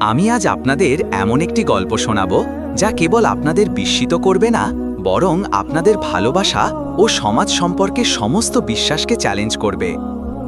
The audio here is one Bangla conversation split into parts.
আমি আজ আপনাদের এমন একটি গল্প শোনাব যা কেবল আপনাদের বিস্মিত করবে না, বরং আপনাদের ভালোবাসা ও সমাজ সম্পর্কে সমস্ত বিশ্বাসকে চ্যালেঞ্জ করবে।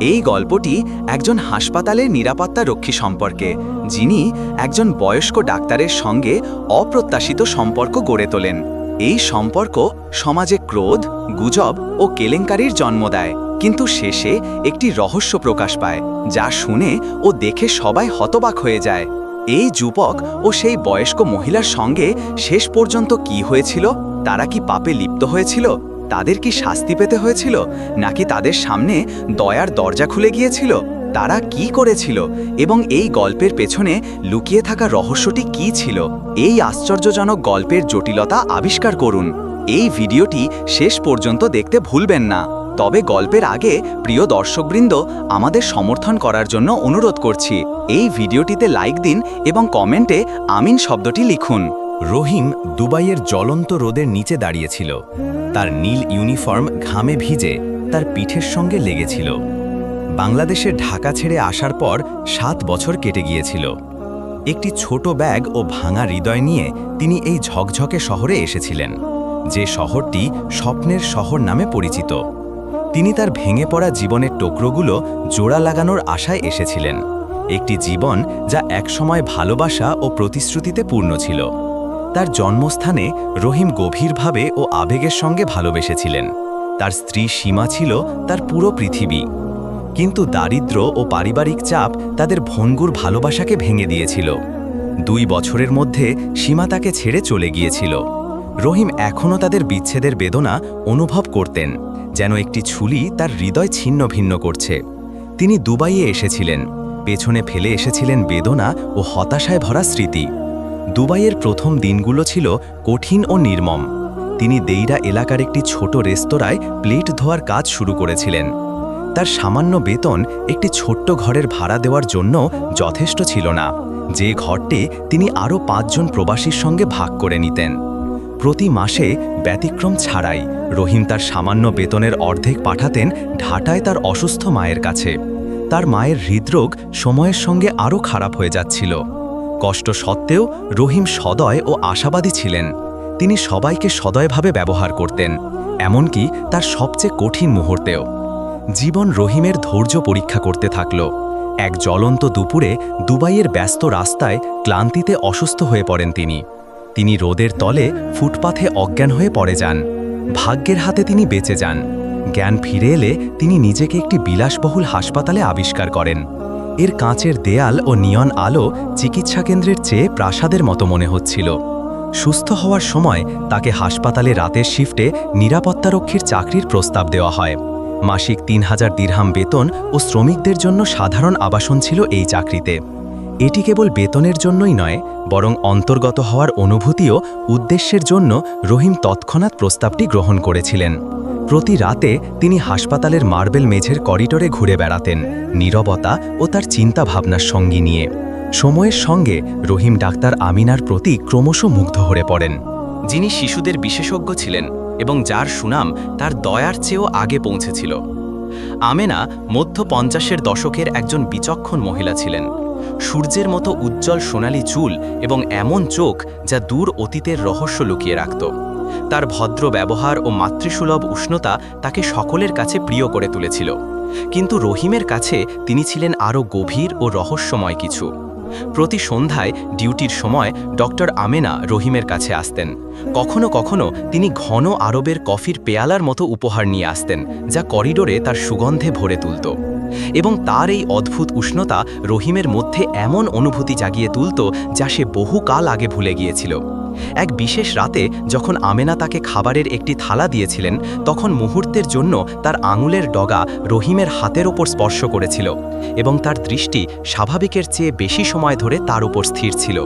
এই গল্পটি একজন হাসপাতালের নিরাপত্তা রক্ষী সম্পর্কে, যিনি একজন বয়স্ক ডাক্তারের সঙ্গে অপ্রত্যাশিত সম্পর্ক গড়ে তোলেন। এই সম্পর্ক সমাজে ক্রোধ, গুজব ও কেলেঙ্কারির জন্ম দেয়, কিন্তু শেষে একটি রহস্য প্রকাশ পায়, যা শুনে ও দেখে সবাই হতবাক হয়ে যায়। এই যুবক ও সেই বয়স্ক মহিলার সঙ্গে শেষ পর্যন্ত কি হয়েছিল? তারা কি পাপে লিপ্ত হয়েছিল? তাদের কি শাস্তি পেতে হয়েছিল? নাকি তাদের সামনে দয়ার দরজা খুলে গিয়েছিল? তারা কি করেছিল? এবং এই গল্পের পেছনে লুকিয়ে থাকা রহস্যটি কি ছিল? এই আশ্চর্যজনক গল্পের জটিলতা আবিষ্কার করুন। এই ভিডিওটি শেষ পর্যন্ত দেখতে ভুলবেন না। তবে গল্পের আগে প্রিয় দর্শকবৃন্দ আমাদের সমর্থন করার জন্য অনুরোধ করছি, এই ভিডিওটিতে লাইক দিন এবং কমেন্টে আমিন শব্দটি লিখুন। রহিম দুবাইয়ের জ্বলন্ত রোদের নিচে দাঁড়িয়েছিল। তার নীল ইউনিফর্ম ঘামে ভিজে তার পিঠের সঙ্গে লেগেছিল। বাংলাদেশে ঢাকা ছেড়ে আসার পর সাত বছর কেটে গিয়েছিল। একটি ছোট ব্যাগ ও ভাঙা হৃদয় নিয়ে তিনি এই ঝকঝকে শহরে এসেছিলেন, যে শহরটি স্বপ্নের শহর নামে পরিচিত। তিনি তার ভেঙে পড়া জীবনের টুকরোগুলো জোড়া লাগানোর আশায় এসেছিলেন, একটি জীবন যা একসময় ভালোবাসা ও প্রতিশ্রুতিতে পূর্ণ ছিল। তার জন্মস্থানে রহিম গভীরভাবে ও আবেগের সঙ্গে ভালোবেসেছিলেন। তার স্ত্রী সীমা ছিল তার পুরো পৃথিবী। কিন্তু দারিদ্র ও পারিবারিক চাপ তাদের ভঙ্গুর ভালোবাসাকে ভেঙে দিয়েছিল। দুই বছরের মধ্যে সীমা তাকে ছেড়ে চলে গিয়েছিল। রহিম এখনও তাদের বিচ্ছেদের বেদনা অনুভব করতেন। যেন একটি ছুলি তার হৃদয় ছিন্ন ভিন্ন করছে। তিনি দুবাইয়ে এসেছিলেন। পেছনে ফেলে এসেছিলেন বেদনা ও হতাশায় ভরা স্মৃতি। দুবাইয়ের প্রথম দিনগুলো ছিল কঠিন ও নির্মম। তিনি দেইরা এলাকার একটি ছোট রেস্তোরাঁয় প্লেট ধোয়ার কাজ শুরু করেছিলেন। তার সামান্য বেতন একটি ছোট্ট ঘরের ভাড়া দেওয়ার জন্য যথেষ্ট ছিল না। যে ঘরটি তিনি আরও পাঁচজন প্রবাসীর সঙ্গে ভাগ করে নিতেন। প্রতি মাসে ব্যতিক্রম ছাড়াই রহিম তার সামান্য বেতনের অর্ধেক পাঠাতেন ঢাটায় তার অসুস্থ মায়ের কাছে। তার মায়ের হৃদরোগ সময়ের সঙ্গে আরও খারাপ হয়ে যাচ্ছিল। কষ্ট সত্ত্বেও রহিম সদয় ও আশাবাদী ছিলেন। তিনি সবাইকে সদয়ভাবে ব্যবহার করতেন, এমনকি তার সবচেয়ে কঠিন মুহূর্তেও। জীবন রহিমের ধৈর্য পরীক্ষা করতে থাকল। এক জ্বলন্ত দুপুরে দুবাইয়ের ব্যস্ত রাস্তায় ক্লান্তিতে অসুস্থ হয়ে পড়েন তিনি। তিনি রোদের তলে ফুটপাথে অজ্ঞান হয়ে পড়ে যান। ভাগ্যের হাতে তিনি বেঁচে যান। জ্ঞান ফিরে এলে তিনি নিজেকে একটি বিলাসবহুল হাসপাতালে আবিষ্কার করেন। এর কাঁচের দেয়াল ও নিয়ন আলো চিকিৎসা কেন্দ্রের চেয়ে প্রাসাদের মতো মনে হচ্ছিল। সুস্থ হওয়ার সময় তাকে হাসপাতালে রাতের শিফটে নিরাপত্তারক্ষীর চাকরির প্রস্তাব দেওয়া হয়। মাসিক তিন হাজার দিরহাম বেতন ও শ্রমিকদের জন্য সাধারণ আবাসন ছিল এই চাকরিতে। এটি কেবল বেতনের জন্যই নয় বরং অন্তর্গত হওয়ার অনুভূতিও উদ্দেশ্যের জন্য রহিম তৎক্ষণাৎ প্রস্তাবটি গ্রহণ করেছিলেন। প্রতি রাতে তিনি হাসপাতালের মার্বেল মেঝের করিডোরে ঘুরে বেড়াতেন, নীরবতা ও তার চিন্তাভাবনার সঙ্গী নিয়ে। সময়ের সঙ্গে রহিম ডাক্তার আমিনার প্রতি ক্রমশ মুগ্ধ হয়ে পড়েন। যিনি শিশুদের বিশেষজ্ঞ ছিলেন এবং যার সুনাম তার দয়ার চেয়েও আগে পৌঁছেছিল। আমেনা মধ্য পঞ্চাশের দশকের একজন বিচক্ষণ মহিলা ছিলেন। সূর্যের মতো উজ্জ্বল সোনালী চুল এবং এমন চোখ যা দূর অতীতের রহস্য লুকিয়ে রাখত। তার ভদ্র ব্যবহার ও মাতৃসুলভ উষ্ণতা তাকে সকলের কাছে প্রিয় করে তুলেছিল। কিন্তু রহিমের কাছে তিনি ছিলেন আরও গভীর ও রহস্যময় কিছু। প্রতি সন্ধ্যায় ডিউটির সময় ডক্টর আমেনা রহিমের কাছে আসতেন। কখনো কখনো তিনি ঘন আরবের কফির পেয়ালার মতো উপহার নিয়ে আসতেন, যা করিডোরে তার সুগন্ধে ভরে তুলত। এবং তার এই অদ্ভুত উষ্ণতা রহিমের মধ্যে এমন অনুভূতি জাগিয়ে তুলত যা সে বহুকাল আগে ভুলে গিয়েছিল। এক বিশেষ রাতে যখন আমেনা তাকে খাবারের একটি থালা দিয়েছিলেন, তখন মুহূর্তের জন্য তার আঙুলের ডগা রহিমের হাতের ওপর স্পর্শ করেছিল এবং তার দৃষ্টি স্বাভাবিকের চেয়ে বেশি সময় ধরে তার উপর স্থির ছিল।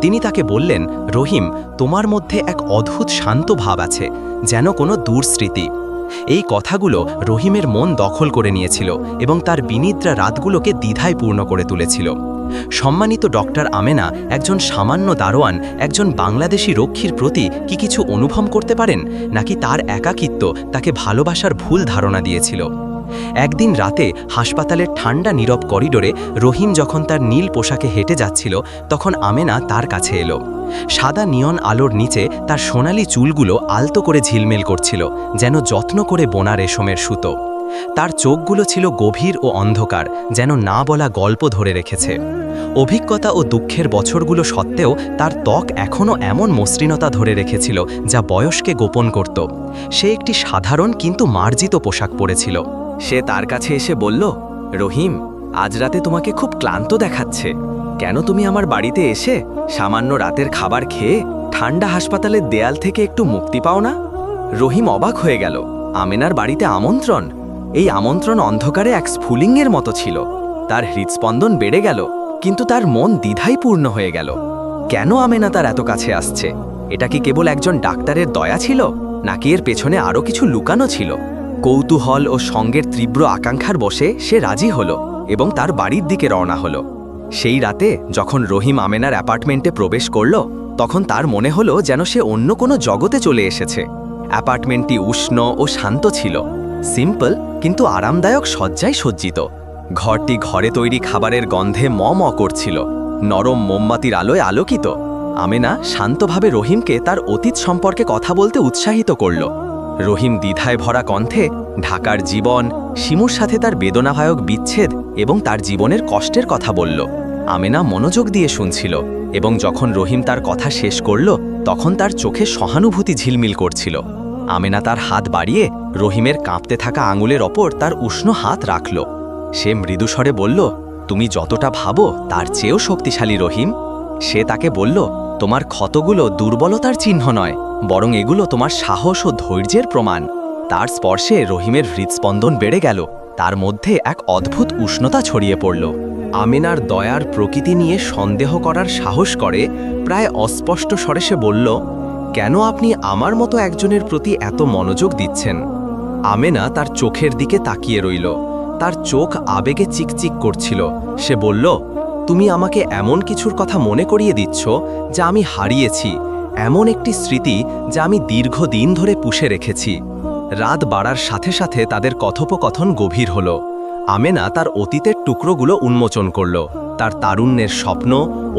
তিনি তাকে বললেন, রহিম, তোমার মধ্যে এক অদ্ভুত শান্ত ভাব আছে, যেন কোনো দূর স্মৃতি এই কথাগুলো রহিমের মন দখল করে নিয়েছিল এবং তার বিনিদ্রা রাতগুলোকে দ্বিধায় পূর্ণ করে তুলেছিল। সম্মানিত ডক্টর আমেনা একজন সামান্য দারোয়ান, একজন বাংলাদেশি রক্ষীর প্রতি কি কিছু অনুভব করতে পারেন? নাকি তার একাকিত্ব তাকে ভালোবাসার ভুল ধারণা দিয়েছিল? একদিন রাতে হাসপাতালের ঠান্ডা নীরব করিডোরে রহিম যখন তার নীল পোশাকে হেঁটে যাচ্ছিল, তখন আমেনা তার কাছে এলো। সাদা নিয়ন আলোর নিচে তার সোনালি চুলগুলো আলতো করে ঝিলমিল করছিল, যেন যত্ন করে বোনা রেশমের সুতো। তার চোখগুলো ছিল গভীর ও অন্ধকার, যেন না বলা গল্প ধরে রেখেছে। অভিজ্ঞতা ও দুঃখের বছরগুলো সত্ত্বেও তার ত্বক এখনও এমন মসৃণতা ধরে রেখেছিল, যা বয়সকে গোপন করত। সে একটি সাধারণ কিন্তু মার্জিত পোশাক পরেছিল। সে তার কাছে এসে বলল, রহিম, আজ রাতে তোমাকে খুব ক্লান্ত দেখাচ্ছে। কেন তুমি আমার বাড়িতে এসে সামান্য রাতের খাবার খেয়ে ঠান্ডা হাসপাতালের দেয়াল থেকে একটু মুক্তি পাও না? রহিম অবাক হয়ে গেল। আমেনার বাড়িতে আমন্ত্রণ। এই আমন্ত্রণ অন্ধকারে এক স্ফুলিঙ্গের মতো ছিল। তার হৃদস্পন্দন বেড়ে গেল, কিন্তু তার মন দ্বিধাই পূর্ণ হয়ে গেল। কেন আমেনা তার এত কাছে আসছে? এটা কি কেবল একজন ডাক্তারের দয়া ছিল? নাকি এর পেছনে আরও কিছু লুকানো ছিল? কৌতূহল ও সঙ্গের তীব্র আকাঙ্ক্ষার বসে সে রাজি হলো এবং তার বাড়ির দিকে রওনা হলো। সেই রাতে যখন রহিম আমেনার অ্যাপার্টমেন্টে প্রবেশ করল, তখন তার মনে হলো যেন সে অন্য কোনো জগতে চলে এসেছে। অ্যাপার্টমেন্টটি উষ্ণ ও শান্ত ছিল, সিম্পল কিন্তু আরামদায়ক সজ্জায় সজ্জিত। ঘরটি ঘরে তৈরি খাবারের গন্ধে ম ম করছিল নরম মোমবাতির আলোয় আলোকিত। আমেনা শান্তভাবে রহিমকে তার অতীত সম্পর্কে কথা বলতে উৎসাহিত করল। রহিম দ্বিধায় ভরা কণ্ঠে ঢাকার জীবন, শিমুর সাথে তার বেদনাভায়ক বিচ্ছেদ এবং তার জীবনের কষ্টের কথা বলল। আমেনা মনোযোগ দিয়ে শুনছিল এবং যখন রহিম তার কথা শেষ করল, তখন তার চোখে সহানুভূতি ঝিলমিল করছিল। আমেনা তার হাত বাড়িয়ে রহিমের কাঁপতে থাকা আঙুলের ওপর তার উষ্ণ হাত রাখল। সে মৃদুস্বরে বলল, তুমি যতটা ভাবো, তার চেয়েও শক্তিশালী রহিম। সে তাকে বলল তোমার ক্ষতগুলো দুর্বলতার চিহ্ন নয়, বরং এগুলো তোমার সাহস ও ধৈর্যের প্রমাণ। তার স্পর্শে রহিমের হৃদস্পন্দন বেড়ে গেল, তার মধ্যে এক অদ্ভুত উষ্ণতা ছড়িয়ে পড়ল। আমিনার দয়ার প্রকৃতি নিয়ে সন্দেহ করার সাহস করে প্রায় অস্পষ্ট স্বরে সে বলল, কেন আপনি আমার মতো একজনের প্রতি এত মনোযোগ দিচ্ছেন? আমেনা তার চোখের দিকে তাকিয়ে রইল। তার চোখ আবেগে চিকচিক করছিল। সে বলল তুমি আমাকে এমন কিছুর কথা মনে করিয়ে দিচ্ছ যা আমি হারিয়েছি, এমন একটি স্মৃতি যা আমি দীর্ঘদিন ধরে পুষে রেখেছি। রাত বাড়ার সাথে সাথে তাদের কথোপকথন গভীর হল। আমেনা তার অতীতের টুকরোগুলো উন্মোচন করল, তার তারুণ্যের স্বপ্ন,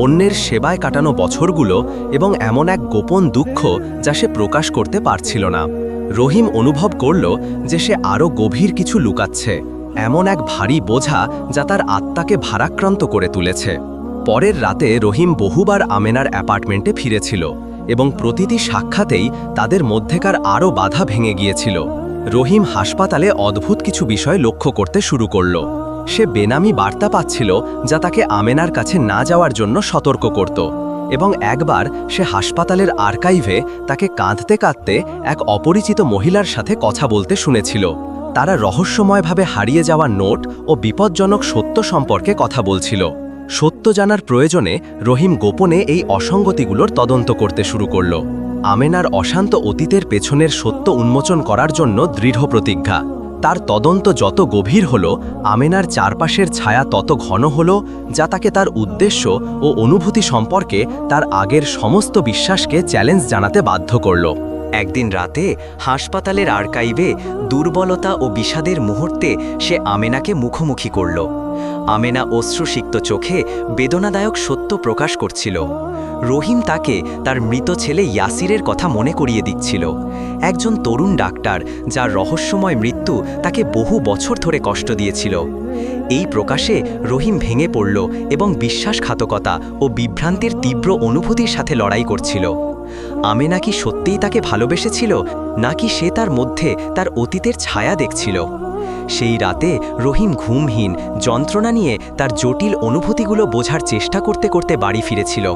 অন্যের সেবায় কাটানো বছরগুলো এবং এমন এক গোপন দুঃখ যা সে প্রকাশ করতে পারছিল না। রহিম অনুভব করল যে সে আরও গভীর কিছু লুকাচ্ছে। এমন এক ভারী বোঝা যা তার আত্মাকে ভারাক্রান্ত করে তুলেছে। পরের রাতে রহিম বহুবার আমেনার অ্যাপার্টমেন্টে ফিরেছিল এবং প্রতিটি সাক্ষাতেই তাদের মধ্যেকার আরও বাধা ভেঙে গিয়েছিল। রহিম হাসপাতালে অদ্ভুত কিছু বিষয় লক্ষ্য করতে শুরু করল। সে বেনামি বার্তা পাচ্ছিল যা তাকে আমেনার কাছে না যাওয়ার জন্য সতর্ক করত এবং একবার সে হাসপাতালের আর্কাইভে তাকে কাঁদতে কাঁদতে এক অপরিচিত মহিলার সাথে কথা বলতে শুনেছিল। তারা রহস্যময়ভাবে হারিয়ে যাওয়া নোট ও বিপজ্জনক সত্য সম্পর্কে কথা বলছিল। সত্য জানার প্রয়োজনে রহিম গোপনে এই অসঙ্গতিগুলোর তদন্ত করতে শুরু করল। আমেনার অশান্ত অতীতের পেছনের সত্য উন্মোচন করার জন্য দৃঢ় প্রতিজ্ঞা। তার তদন্ত যত গভীর হল, আমেনার চারপাশের ছায়া তত ঘন হল, যা তাকে তার উদ্দেশ্য ও অনুভূতি সম্পর্কে তার আগের সমস্ত বিশ্বাসকে চ্যালেঞ্জ জানাতে বাধ্য করল। একদিন রাতে হাসপাতালের আর্কাইভে দুর্বলতা ও বিষাদের মুহূর্তে সে আমেনাকে মুখোমুখি করল। আমেনা অশ্রুসিক্ত চোখে বেদনাদায়ক সত্য প্রকাশ করছিল। রহিম তাকে তার মৃত ছেলে ইয়াসিরের কথা মনে করিয়ে দিচ্ছিল। একজন তরুণ ডাক্তার যার রহস্যময় মৃত্যু তাকে বহু বছর ধরে কষ্ট দিয়েছিল। এই প্রকাশে রহিম ভেঙে পড়ল এবং বিশ্বাসঘাতকতা ও বিভ্রান্তির তীব্র অনুভূতির সাথে লড়াই করছিল। আমেনা নাকি সত্যিই তাকে ভালোবেসেছিল, নাকি সে তার মধ্যে তার অতীতের ছায়া দেখছিল? সেই রাতে রহিম ঘুমহীন, যন্ত্রণা নিয়ে তার জটিল অনুভূতিগুলো বোঝার চেষ্টা করতে করতে বাড়ি ফিরেছিল।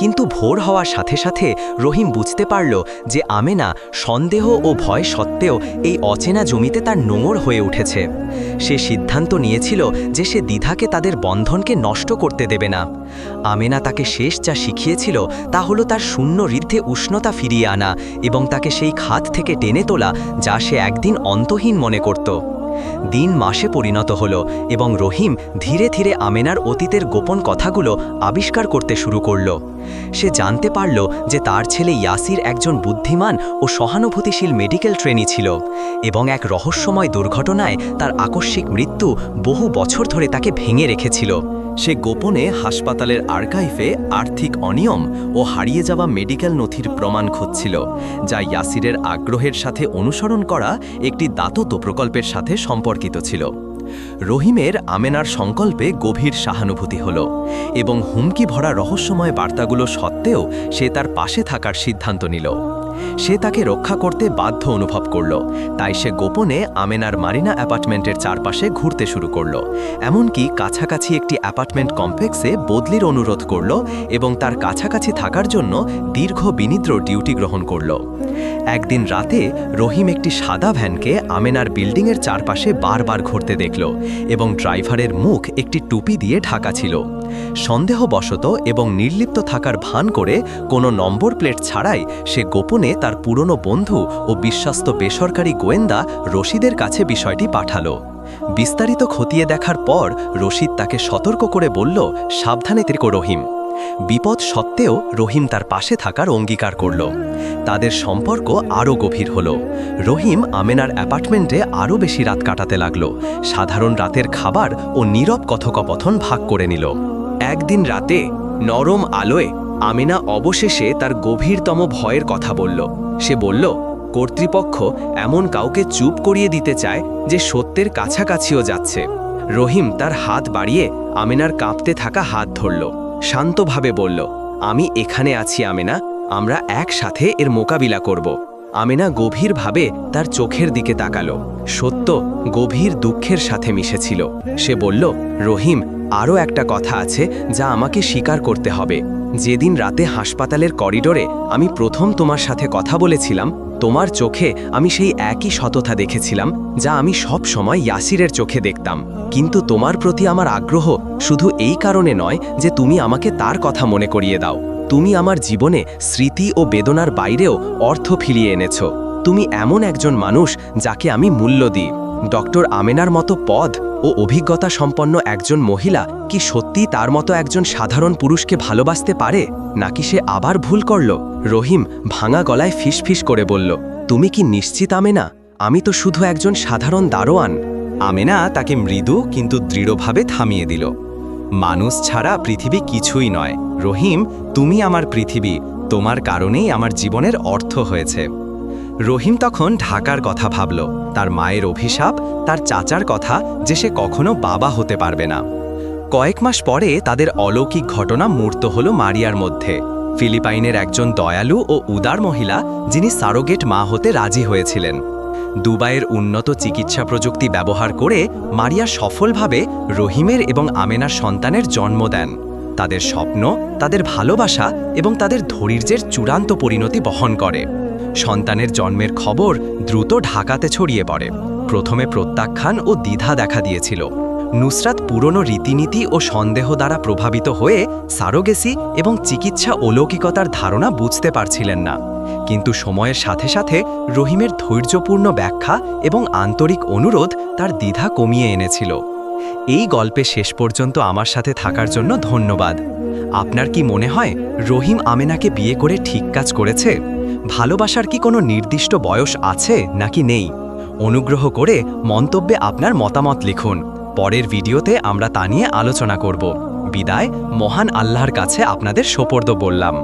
কিন্তু ভোর হওয়ার সাথে সাথে রহিম বুঝতে পারল যে আমেনা সন্দেহ ও ভয় সত্ত্বেও এই অচেনা জমিতে তার নোঙর হয়ে উঠেছে। সে সিদ্ধান্ত নিয়েছিল যে সে দ্বিধাকে তাদের বন্ধনকে নষ্ট করতে দেবে না। আমেনা তাকে শেষ যা শিখিয়েছিল তা হলো তার শূন্য ঋদ্ধে উষ্ণতা ফিরিয়ে আনা এবং তাকে সেই খাত থেকে টেনে তোলা যা সে একদিন অন্তহীন মনে করত। দিন মাসে পরিণত হল এবং রহিম ধীরে ধীরে আমেনার অতীতের গোপন কথাগুলো আবিষ্কার করতে শুরু করল। সে জানতে পারল যে তার ছেলে ইয়াসির একজন বুদ্ধিমান ও সহানুভূতিশীল মেডিকেল ট্রেনি ছিল এবং এক রহস্যময় দুর্ঘটনায় তার আকস্মিক মৃত্যু বহু বছর ধরে তাকে ভেঙে রেখেছিল। সে গোপনে হাসপাতালের আর্কাইভে আর্থিক অনিয়ম ও হারিয়ে যাওয়া মেডিকেল নথির প্রমাণ খুঁজছিল, যা ইয়াসিরের আগ্রহের সাথে অনুসরণ করা একটি দাতত প্রকল্পের সাথে সম্পর্কিত ছিল। রহিমের আমেনার সংকল্পে গভীর সহানুভূতি হল এবং হুমকি ভরা রহস্যময় বার্তাগুলো সত্ত্বেও সে তার পাশে থাকার সিদ্ধান্ত নিল। সে তাকে রক্ষা করতে বাধ্য অনুভব করল। তাই সে গোপনে আমেনার মারিনা অ্যাপার্টমেন্টের চারপাশে ঘুরতে শুরু করল। এমনকি কাছাকাছি একটি অ্যাপার্টমেন্ট কমপ্লেক্সে বদলির অনুরোধ করল এবং তার কাছাকাছি থাকার জন্য দীর্ঘ বিনিদ্র ডিউটি গ্রহণ করল। একদিন রাতে রহিম একটি সাদা ভ্যানকে আমেনার বিল্ডিংয়ের চারপাশে বারবার ঘুরতে দেখল এবং ড্রাইভারের মুখ একটি টুপি দিয়ে ঢাকা ছিল। সন্দেহবশত এবং নির্লিপ্ত থাকার ভান করে কোনো নম্বর প্লেট ছাড়াই সে গোপনে তার পুরনো বন্ধু ও বিশ্বস্ত বেসরকারি গোয়েন্দা রশিদের কাছে বিষয়টি পাঠালো। বিস্তারিত খতিয়ে দেখার পর রশিদ তাকে সতর্ক করে বলল, সাবধানে তেরকো রহিম। বিপদ সত্ত্বেও রহিম তার পাশে থাকার অঙ্গীকার করল। তাদের সম্পর্ক আরও গভীর হল। রহিম আমেনার অ্যাপার্টমেন্টে আরও বেশি রাত কাটাতে লাগল। সাধারণ রাতের খাবার ও নীরব কথোপকথন ভাগ করে নিল। একদিন রাতে নরম আলোয় আমেনা অবশেষে তার গভীরতম ভয়ের কথা বলল। সে বলল, কর্তৃপক্ষ এমন কাউকে চুপ করিয়ে দিতে চায় যে সত্যের কাছাকাছিও যাচ্ছে। রহিম তার হাত বাড়িয়ে আমিনার কাঁপতে থাকা হাত ধরল। শান্তভাবে বলল, আমি এখানে আছি আমেনা, আমরা একসাথে এর মোকাবিলা করব। আমেনা গভীরভাবে তার চোখের দিকে তাকালো। সত্য, গভীর দুঃখের সাথে মিশেছিল। সে বলল, রহিম, আরও একটা কথা আছে যা আমাকে স্বীকার করতে হবে। যেদিন রাতে হাসপাতালের করিডোরে আমি প্রথম তোমার সাথে কথা বলেছিলাম, তোমার চোখে আমি সেই একই সততা দেখেছিলাম যা আমি সব সময় ইয়াসিরের চোখে দেখতাম। কিন্তু তোমার প্রতি আমার আগ্রহ শুধু এই কারণে নয় যে তুমি আমাকে তার কথা মনে করিয়ে দাও। তুমি আমার জীবনে স্মৃতি ও বেদনার বাইরেও অর্থ ফিরিয়ে এনেছ। তুমি এমন একজন মানুষ যাকে আমি মূল্য দিই। ডক্টর আমেনার মতো পদ ও অভিজ্ঞতা সম্পন্ন একজন মহিলা কি সত্যি তার মতো একজন সাধারণ পুরুষকে ভালোবাসতে পারে? নাকি সে আবার ভুল করল? রহিম ভাঙা গলায় ফিসফিস করে বলল, তুমি কি নিশ্চিত আমেনা? আমি তো শুধু একজন সাধারণ দারোয়ান। আমেনা তাকে মৃদু কিন্তু দৃঢ়ভাবে থামিয়ে দিল। মানুষ ছাড়া পৃথিবী কিছুই নয়। রহিম, তুমি আমার পৃথিবী, তোমার কারণেই আমার জীবনের অর্থ হয়েছে। রহিম তখন ঢাকার কথা ভাবল, তার মায়ের অভিশাপ, তার চাচার কথা যে সে কখনো বাবা হতে পারবে না। কয়েক মাস পরে তাদের অলৌকিক ঘটনা মূর্ত হল মারিয়ার মধ্যে। ফিলিপাইনের একজন দয়ালু ও উদার মহিলা, যিনি সারোগেট মা হতে রাজি হয়েছিলেন। দুবাইয়ের উন্নত চিকিৎসা প্রযুক্তি ব্যবহার করে মারিয়া সফলভাবে রহিমের এবং আমেনার সন্তানের জন্ম দেন। তাদের স্বপ্ন, তাদের ভালোবাসা এবং তাদের ধৈর্যের চূড়ান্ত পরিণতি বহন করে। সন্তানের জন্মের খবর দ্রুত ঢাকাতে ছড়িয়ে পড়ে। প্রথমে প্রত্যাখ্যান ও দ্বিধা দেখা দিয়েছিল। নুসরাত পুরনো রীতিনীতি ও সন্দেহ দ্বারা প্রভাবিত হয়ে সারোগেসি এবং চিকিৎসা অলৌকিকতার ধারণা বুঝতে পারছিলেন না। কিন্তু সময়ের সাথে সাথে রহিমের ধৈর্যপূর্ণ ব্যাখ্যা এবং আন্তরিক অনুরোধ তার দ্বিধা কমিয়ে এনেছিল। এই গল্পে শেষ পর্যন্ত আমার সাথে থাকার জন্য ধন্যবাদ। আপনার কি মনে হয় রহিম আমেনাকে বিয়ে করে ঠিক কাজ করেছে? ভালোবাসার কি কোনো নির্দিষ্ট বয়স আছে নাকি নেই? অনুগ্রহ করে মন্তব্যে আপনার মতামত লিখুন। পরের ভিডিওতে আমরা তা নিয়ে আলোচনা করব। বিদায় মহান আল্লাহর কাছে আপনাদের সোপর্দ বললাম।